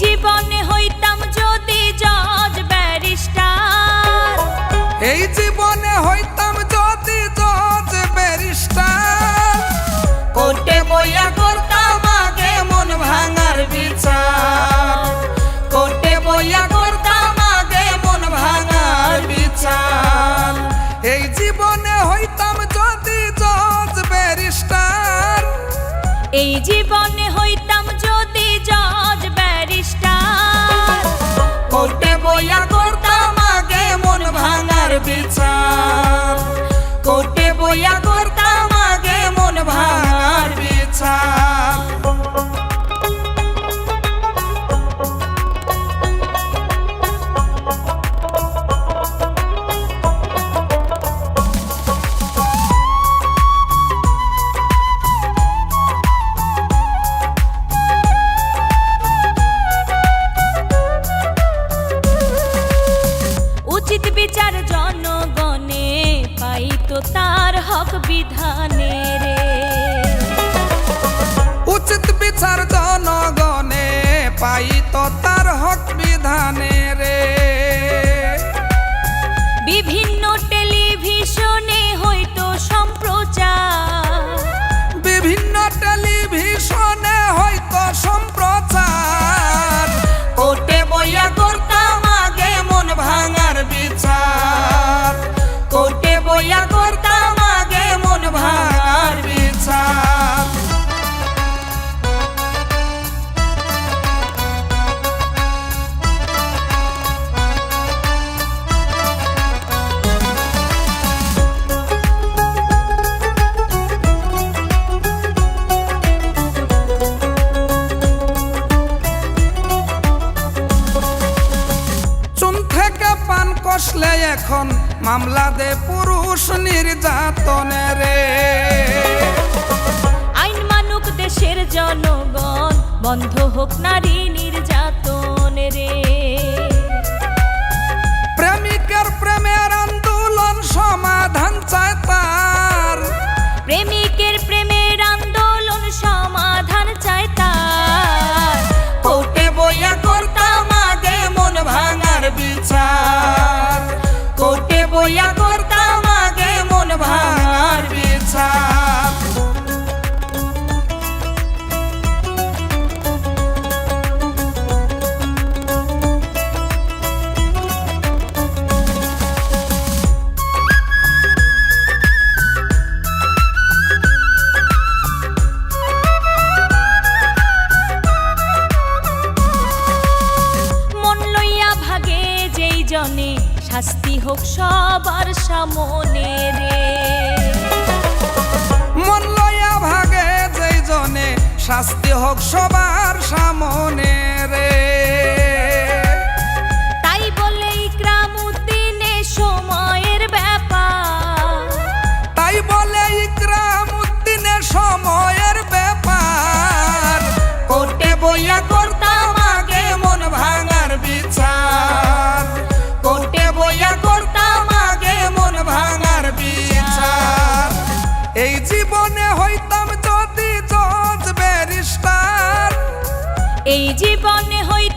জীবনে হইতাম যদি জজ ব্যারিস্টার। এই জীবনে হইতাম যদি জজ ব্যারিস্টার। কোর্টে বইয়া করতাম আগে মন ভাঙার বিচার। কোর্টে বইয়া করতাম আগে মন ভাঙার বিচার। এই জীবনে হইতাম যদি জজ ব্যারিস্টার। এই জীবনে বইয়া করতাম আগে মন ভাঙার বিচার তার হক বিধানে রে। উচিত বিচার জনগণে পাই তো তার হক বিধানে। কষলে এখন মামলা দে পুরুষ নির্যাতনে রে। আইন মানুক দেশের জনগণ বন্ধ হোক নারী নির্যাতন রে। প্রেমিকের প্রেমের আন্দোলন সমাধান শাস্তি হোক সবার সামনে রে। মন লয়া ভাগে যেই জনে শাস্তি হোক সবার সামনে জীবনে হইতাম যদি এই জীবনে হইতাম